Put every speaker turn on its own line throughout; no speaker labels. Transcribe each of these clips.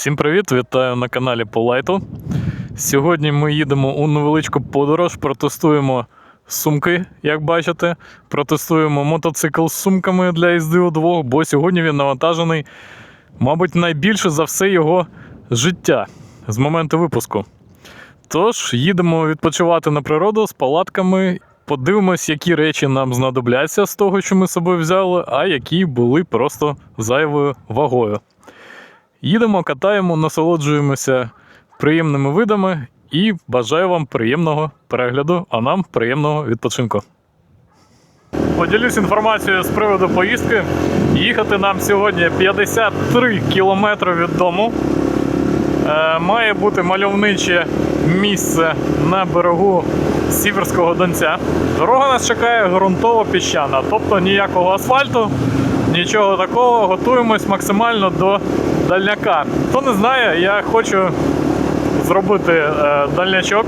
Всім привіт! Вітаю на каналі Полайту. Сьогодні ми їдемо у невеличку подорож, протестуємо сумки, як бачите. Протестуємо мотоцикл з сумками для їзди удвох, бо сьогодні він навантажений, мабуть, найбільше за все його життя з моменту випуску. Тож, їдемо відпочивати на природу з палатками. Подивимось, які речі нам знадобляться з того, що ми з собою взяли, а які були просто зайвою вагою. Їдемо, катаємо, насолоджуємося приємними видами і бажаю вам приємного перегляду, а нам приємного відпочинку. Поділюсь інформацією з приводу поїздки. Їхати нам сьогодні 53 кілометри від дому. Е, має бути мальовниче місце на берегу Сіверського Донця. Дорога нас чекає ґрунтово піщана, тобто ніякого асфальту, нічого такого. Готуємось максимально до дальняка. Хто не знає, я хочу зробити е, дальнячок.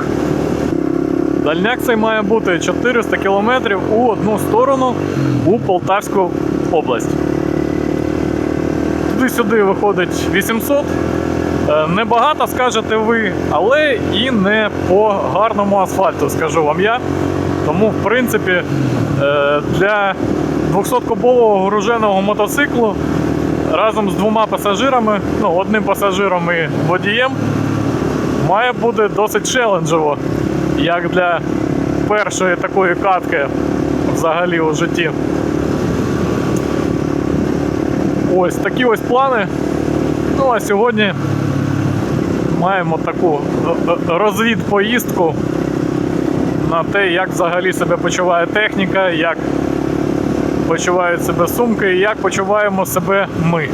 Дальняк цей має бути 400 кілометрів у одну сторону у Полтавську область. Туди-сюди виходить 800. Е, Небагато скажете ви, але і не по гарному асфальту, скажу вам я. Тому, в принципі, е, для 200-кубового груженого мотоциклу разом з двома пасажирами, ну, одним пасажиром і водієм, має бути досить челенджево, як для першої такої катки взагалі у житті. Ось такі ось плани. Ну а сьогодні маємо таку розвідпоїздку на те, як взагалі себе почуває техніка, як почувають себе сумки і як почуваємо себе ми.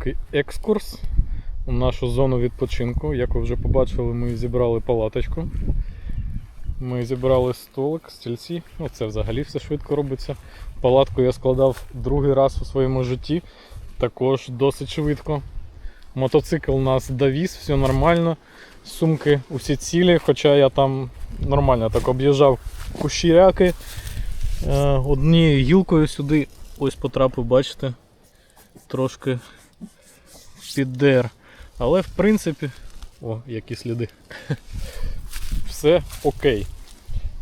Невеликий екскурс у нашу зону відпочинку. Як ви вже побачили, ми зібрали палаточку. Ми зібрали столик, стільці. Ну, це взагалі все швидко робиться. Палатку я складав другий раз у своєму житті. Також досить швидко. Мотоцикл нас довіз, все нормально. Сумки усі цілі, хоча я там нормально так об'їжджав кущіряки. Е, Однією гілкою сюди ось потрапив, бачите, трошки піддер. Але в принципі. О, які сліди. Все окей.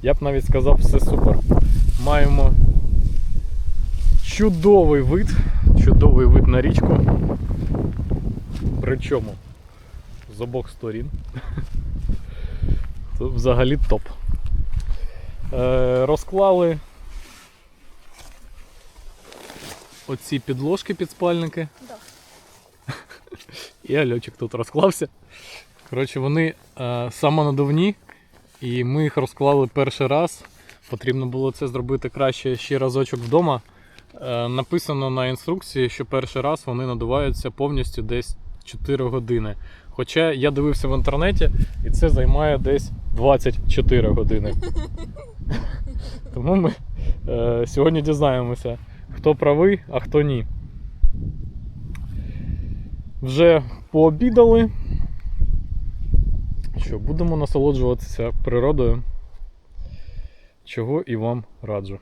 Я б навіть сказав, все супер. Маємо чудовий вид, чудовий вид на річку. Причому з обох сторін. Це взагалі топ. Е, розклали оці підложки під спальники. І Альочик тут розклався. Коротше, вони е, самонадувні, і ми їх розклали перший раз. Потрібно було це зробити краще ще разочок вдома. Е, написано на інструкції, що перший раз вони надуваються повністю десь 4 години. Хоча я дивився в інтернеті, і це займає десь 24 години. Тому ми е, сьогодні дізнаємося, хто правий, а хто ні. Вже пообідали. Що, будемо насолоджуватися природою, чого і вам раджу.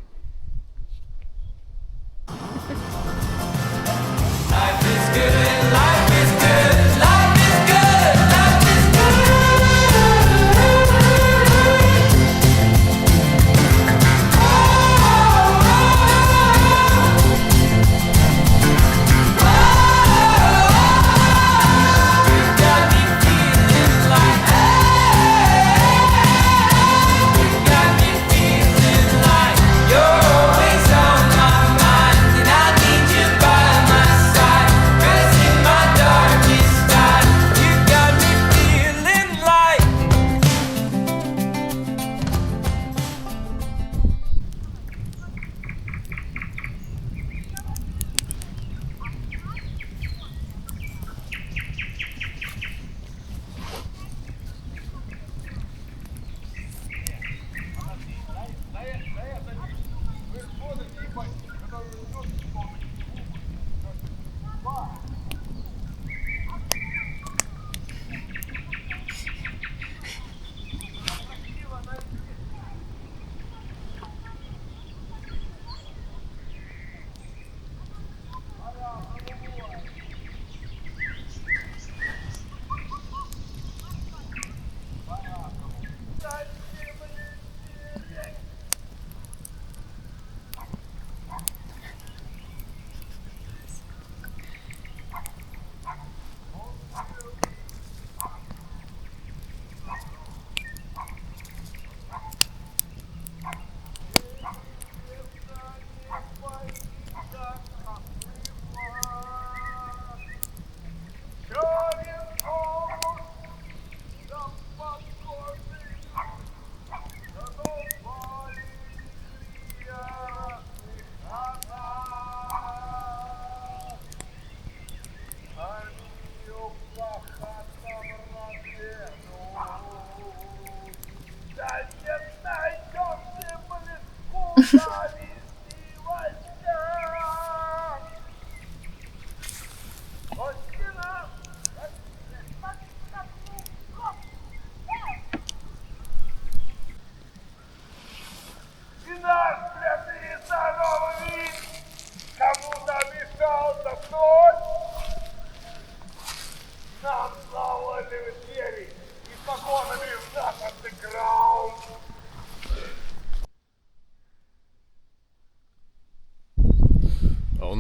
Dad.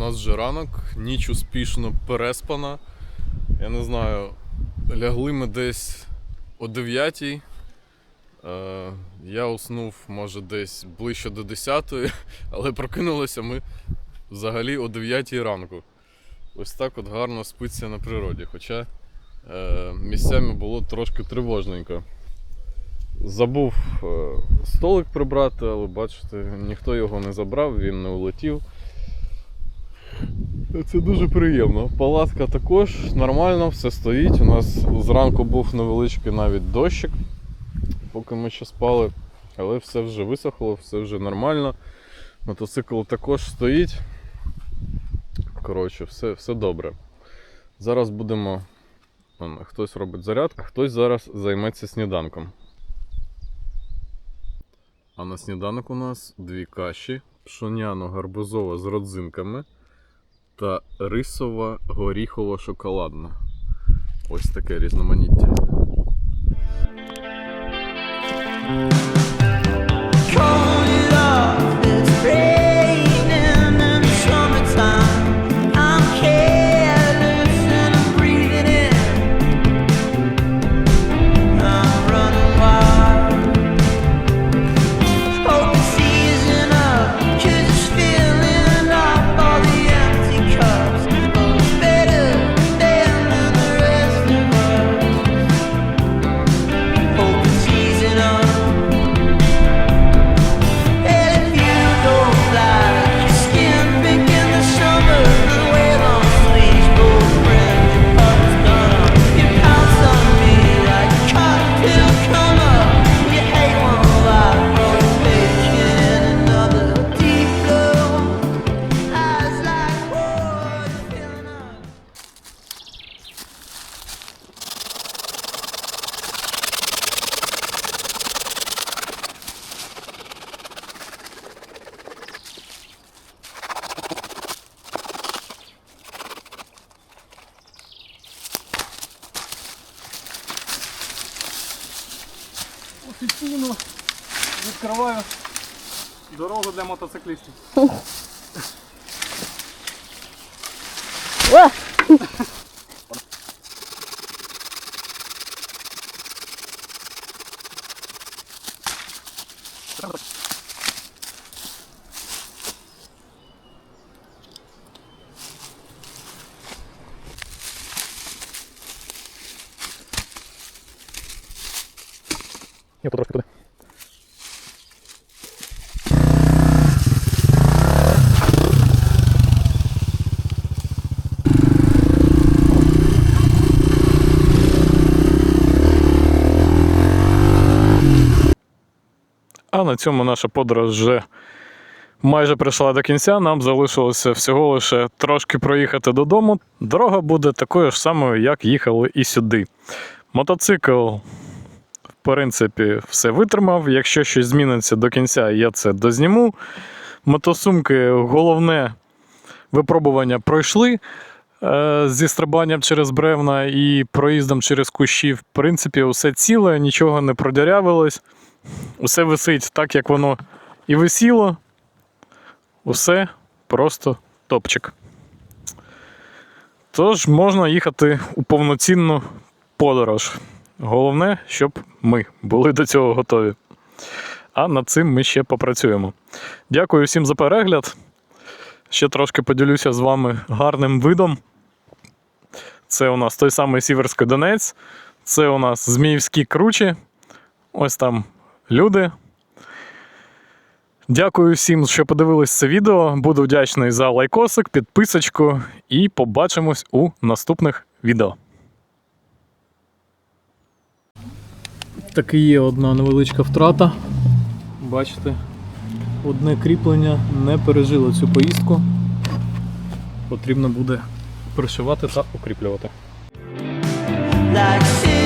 Нас вже ранок, ніч успішно переспана. Я не знаю, лягли ми десь о 9. Е, я уснув, може, десь ближче до 10, але прокинулися ми взагалі о 9 ранку. Ось так от гарно спиться на природі. Хоча е, місцями було трошки тривожненько. Забув е, столик прибрати, але бачите, ніхто його не забрав, він не улетів. Це дуже приємно. Палатка також нормально, все стоїть. У нас зранку був невеличкий навіть дощик, поки ми ще спали, але все вже висохло, все вже нормально. Мотоцикл також стоїть. Коротше, все, все добре. Зараз будемо. Хтось робить зарядку, а хтось зараз займеться сніданком. А на сніданок у нас дві каші: пшоняно-гарбузова з родзинками та рисова горіхово шоколадна. Ось таке різноманіття. Відкриваю дорогу для мотоциклістів. Я потрошки туди. А на цьому наша подорож вже майже прийшла до кінця. Нам залишилося всього лише трошки проїхати додому. Дорога буде такою ж самою, як їхали і сюди. Мотоцикл, в принципі, все витримав. Якщо щось зміниться до кінця, я це дозніму. Мотосумки, головне випробування пройшли. е, Зі стрибанням через бревна і проїздом через кущі, в принципі, усе ціле, нічого не продярявилось. Усе висить так, як воно і висіло. Усе просто топчик. Тож можна їхати у повноцінну подорож. Головне, щоб ми були до цього готові. А над цим ми ще попрацюємо. Дякую всім за перегляд. Ще трошки поділюся з вами гарним видом. Це у нас той самий Сіверський Донець. Це у нас Зміївські кручі. Ось там люди. Дякую всім, що подивились це відео. Буду вдячний за лайкосик, підписочку і побачимось у наступних відео. Таки є одна невеличка втрата. Бачите, одне кріплення не пережило цю поїздку. Потрібно буде пришивати та укріплювати.
Like